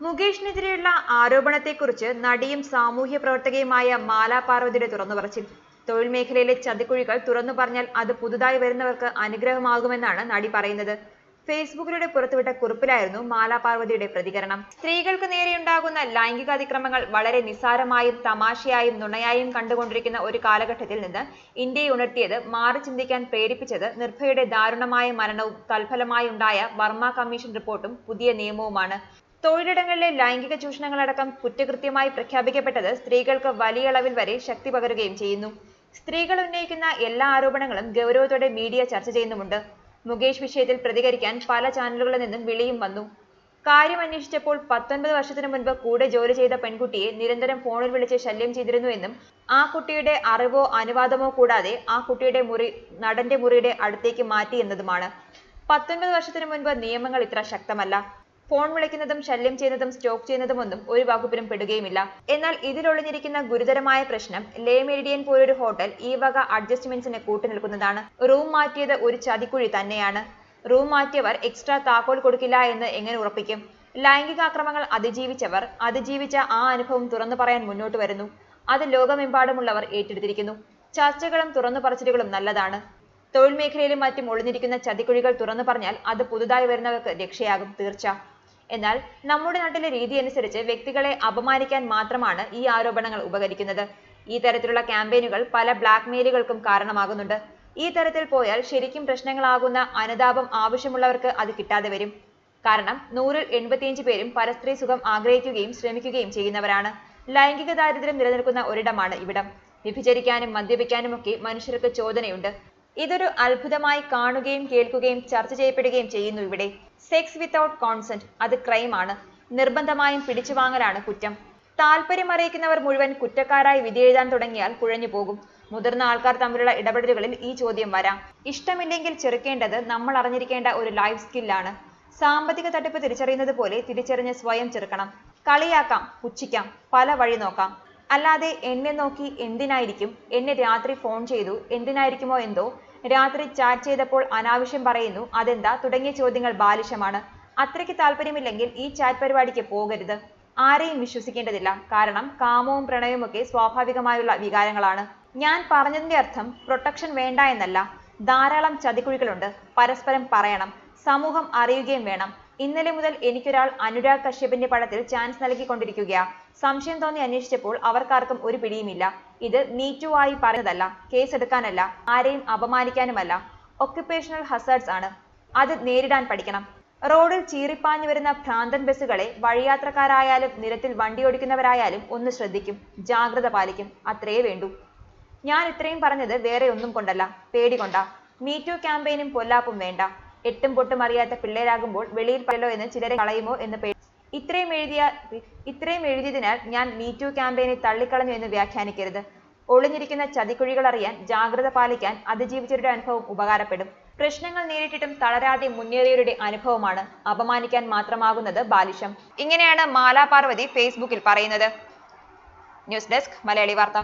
മുകേഷിനെതിരെയുള്ള ആരോപണത്തെക്കുറിച്ച് നടിയും സാമൂഹ്യ പ്രവർത്തകയുമായ മാല പാർവതിയുടെ തുറന്നുപറച്ചിൽ. തൊഴിൽ മേഖലയിലെ ചതിക്കുഴികൾ തുറന്നു പറഞ്ഞാൽ അത് പുതുതായി വരുന്നവർക്ക് അനുഗ്രഹമാകുമെന്നാണ് നടി പറയുന്നത്. ഫേസ്ബുക്കിലൂടെ പുറത്തുവിട്ട കുറിപ്പിലായിരുന്നു മാലാ പാർവതിയുടെ പ്രതികരണം. സ്ത്രീകൾക്ക് നേരെയുണ്ടാകുന്ന ലൈംഗിക അതിക്രമങ്ങൾ വളരെ നിസ്സാരമായും തമാശയായും നുണയായും കണ്ടുകൊണ്ടിരിക്കുന്ന ഒരു കാലഘട്ടത്തിൽ നിന്ന് ഇന്ത്യയെ ഉണർത്തിയത് മാറി ചിന്തിക്കാൻ പ്രേരിപ്പിച്ചത് നിർഭയയുടെ ദാരുണമായ മരണവും തൽഫലമായി ഉണ്ടായ വർമ്മ കമ്മീഷൻ റിപ്പോർട്ടും പുതിയ നിയമവുമാണ്. തൊഴിലിടങ്ങളിലെ ലൈംഗിക ചൂഷണങ്ങളടക്കം കുറ്റകൃത്യമായി പ്രഖ്യാപിക്കപ്പെട്ടത് സ്ത്രീകൾക്ക് വലിയ അളവിൽ വരെ ശക്തി പകരുകയും ചെയ്യുന്നു. സ്ത്രീകൾ ഉന്നയിക്കുന്ന എല്ലാ ആരോപണങ്ങളും ഗൗരവത്തോടെ മീഡിയ ചർച്ച ചെയ്യുന്നുമുണ്ട്. മുകേഷ് വിഷയത്തിൽ പ്രതികരിക്കാൻ പല ചാനലുകളിൽ നിന്നും വിളിയും വന്നു. കാര്യം അന്വേഷിച്ചപ്പോൾ പത്തൊൻപത് വർഷത്തിനു മുൻപ് കൂടെ ജോലി ചെയ്ത പെൺകുട്ടിയെ നിരന്തരം ഫോണിൽ വിളിച്ച് ശല്യം ചെയ്തിരുന്നു എന്നും ആ കുട്ടിയുടെ അറിവോ അനുവാദമോ കൂടാതെ ആ കുട്ടിയുടെ മുറി നടന്റെ മുറിയുടെ അടുത്തേക്ക് മാറ്റി എന്നതുമാണ്. പത്തൊൻപത് വർഷത്തിനു മുൻപ് നിയമങ്ങൾ ഇത്ര ശക്തമല്ല. ഫോൺ വിളിക്കുന്നതും ശല്യം ചെയ്യുന്നതും സ്റ്റോക്ക് ചെയ്യുന്നതും ഒന്നും ഒരു വകുപ്പിലും പെടുകയുമില്ല. എന്നാൽ ഇതിലൊളിഞ്ഞിരിക്കുന്ന ഗുരുതരമായ പ്രശ്നം ലേ മെരിഡിയൻ പോലൊരു ഹോട്ടൽ ഈ വക അഡ്ജസ്റ്റ്മെന്റ്സിന് കൂട്ടുനിൽക്കുന്നതാണ്. റൂം മാറ്റിയത് ഒരു ചതിക്കുഴി തന്നെയാണ്. റൂം മാറ്റിയവർ എക്സ്ട്രാ താക്കോൽ കൊടുക്കില്ല എന്ന് എങ്ങനെ ഉറപ്പിക്കും? ലൈംഗികാക്രമങ്ങൾ അതിജീവിച്ചവർ അതിജീവിച്ച ആ അനുഭവം തുറന്നു പറയാൻ മുന്നോട്ട് വരുന്നു. അത് ലോകമെമ്പാടുമുള്ളവർ ഏറ്റെടുത്തിരിക്കുന്നു. ചർച്ചകളും തുറന്നു പറച്ചിലുകളും നല്ലതാണ്. തൊഴിൽ മേഖലയിലും മറ്റും ഒളിഞ്ഞിരിക്കുന്ന ചതിക്കുഴികൾ തുറന്നു പറഞ്ഞാൽ അത് പുതുതായി വരുന്നവർക്ക് രക്ഷയാകും തീർച്ച. എന്നാൽ നമ്മുടെ നാട്ടിലെ രീതി അനുസരിച്ച് വ്യക്തികളെ അപമാനിക്കാൻ മാത്രമാണ് ഈ ആരോപണങ്ങൾ ഉപകരിക്കുന്നത്. ഈ തരത്തിലുള്ള ക്യാമ്പയിനുകൾ പല ബ്ലാക്ക് മെയിലുകൾക്കും കാരണമാകുന്നുണ്ട്. ഈ തരത്തിൽ പോയാൽ ശരിക്കും പ്രശ്നങ്ങളാകുന്ന അനുതാപം ആവശ്യമുള്ളവർക്ക് അത് കിട്ടാതെ വരും. കാരണം നൂറിൽ എൺപത്തിയഞ്ച് പേരും പരസ്ത്രീ സുഖം ആഗ്രഹിക്കുകയും ശ്രമിക്കുകയും ചെയ്യുന്നവരാണ്. ലൈംഗിക ദാരിദ്ര്യം നിലനിൽക്കുന്ന ഒരിടമാണ് ഇവിടം. വ്യഭിചരിക്കാനും മദ്യപിക്കാനും ഒക്കെ മനുഷ്യർക്ക് ചോദനയുണ്ട്. ഇതൊരു അത്ഭുതമായി കാണുകയും കേൾക്കുകയും ചർച്ച ചെയ്യപ്പെടുകയും ചെയ്യുന്നു ഇവിടെ. സെക്സ് വിത്തൗട്ട് കോൺസെന്റ് അത് ക്രൈമാണ് നിർബന്ധമായും പിടിച്ചു വാങ്ങലാണ് കുറ്റം. താല്പര്യം അറിയിക്കുന്നവർ മുഴുവൻ കുറ്റക്കാരായി വിധിയെഴുതാൻ തുടങ്ങിയാൽ കുഴഞ്ഞു പോകും. മുതിർന്ന ആൾക്കാർ തമ്മിലുള്ള ഇടപെടലുകളിൽ ഈ ചോദ്യം വരാം. ഇഷ്ടമില്ലെങ്കിൽ ചെറുക്കേണ്ടത് നമ്മൾ അറിഞ്ഞിരിക്കേണ്ട ഒരു ലൈഫ് സ്കില്ലാണ് സാമ്പത്തിക തട്ടിപ്പ് തിരിച്ചറിയുന്നത് പോലെ തിരിച്ചറിഞ്ഞ് സ്വയം ചെറുക്കണം. കളിയാക്കാം പുച്ഛിക്കാം പല വഴി നോക്കാം. അല്ലാതെ എന്നെ നോക്കി എന്തിനായിരിക്കും? എന്നെ രാത്രി ഫോൺ ചെയ്തു. എന്തിനായിരിക്കുമോ എന്തോ? രാത്രി ചാറ്റ് ചെയ്തപ്പോൾ അനാവശ്യം പറയുന്നു. അതെന്താ? തുടങ്ങിയ ചോദ്യങ്ങൾ ബാലിശമാണ്. അത്രയ്ക്ക് താല്പര്യമില്ലെങ്കിൽ ഈ ചാറ്റ് പരിപാടിക്ക് പോകരുത്. ആരെയും വിശ്വസിക്കേണ്ടതില്ല. കാരണം കാമവും പ്രണയവും ഒക്കെ സ്വാഭാവികമായുള്ള വികാരങ്ങളാണ്. ഞാൻ പറഞ്ഞതിന്റെ അർത്ഥം പ്രൊട്ടക്ഷൻ വേണ്ട എന്നല്ല. ധാരാളം ചതിക്കുഴികളുണ്ട്. പരസ്പരം പറയണം. സമൂഹം അറിയുകയും വേണം. ഇന്നലെ മുതൽ എനിക്കൊരാൾ അനുരാഗ് കശ്യപിന്റെ പടത്തിൽ ചാൻസ് നൽകിക്കൊണ്ടിരിക്കുകയാ. സംശയം തോന്നി അന്വേഷിച്ചപ്പോൾ അവർക്കാർക്കും ഒരു പിടിയുമില്ല. ഇത് മീറ്റു ആയി പറഞ്ഞതല്ല കേസ് എടുക്കാനല്ല ആരെയും അപമാനിക്കാനുമല്ല. ഒക്യുപ്പേഷണൽ ഹസാർഡ്സ് ആണ്. അത് നേരിടാൻ പഠിക്കണം. റോഡിൽ ചീറിപ്പാഞ്ഞു വരുന്ന ഭ്രാന്തൻ ബസ്സുകളെ വഴിയാത്രക്കാരായാലും നിരത്തിൽ വണ്ടി ഓടിക്കുന്നവരായാലും ഒന്ന് ശ്രദ്ധിക്കും. ജാഗ്രത പാലിക്കും. അത്രയേ വേണ്ടൂ. ഞാൻ ഇത്രയും പറഞ്ഞത് വേറെ ഒന്നും കൊണ്ടല്ല. പേടി കൊണ്ടാ. മീറ്റു ക്യാമ്പയിനും പൊല്ലാപ്പും വേണ്ട. എട്ടും പൊട്ടും അറിയാത്ത പിള്ളേരാകുമ്പോൾ വെളിയിൽ പറയലോ എന്ന് ചിലരെ കളയുമോ എന്ന് പേടി ഇത്രയും എഴുതിയ ഇത്രയും എഴുതിയതിനാൽ ഞാൻ മീറ്റു ക്യാമ്പയിനെ തള്ളിക്കളഞ്ഞു എന്ന് വ്യാഖ്യാനിക്കരുത്. ഒളിഞ്ഞിരിക്കുന്ന ചതിക്കുഴികൾ അറിയാൻ ജാഗ്രത പാലിക്കാൻ അതിജീവിച്ചവരുടെ അനുഭവം ഉപകാരപ്പെടും. പ്രശ്നങ്ങൾ നേരിട്ടിട്ടും തളരാതെ മുന്നേറിയവരുടെ അനുഭവമാണ് അപമാനിക്കാൻ മാത്രമാകുന്നത് ബാലിശം. ഇങ്ങനെയാണ് മാലാ പാർവതി ഫേസ്ബുക്കിൽ പറയുന്നത്. ന്യൂസ് ഡെസ്ക് മലയാളി വാർത്ത.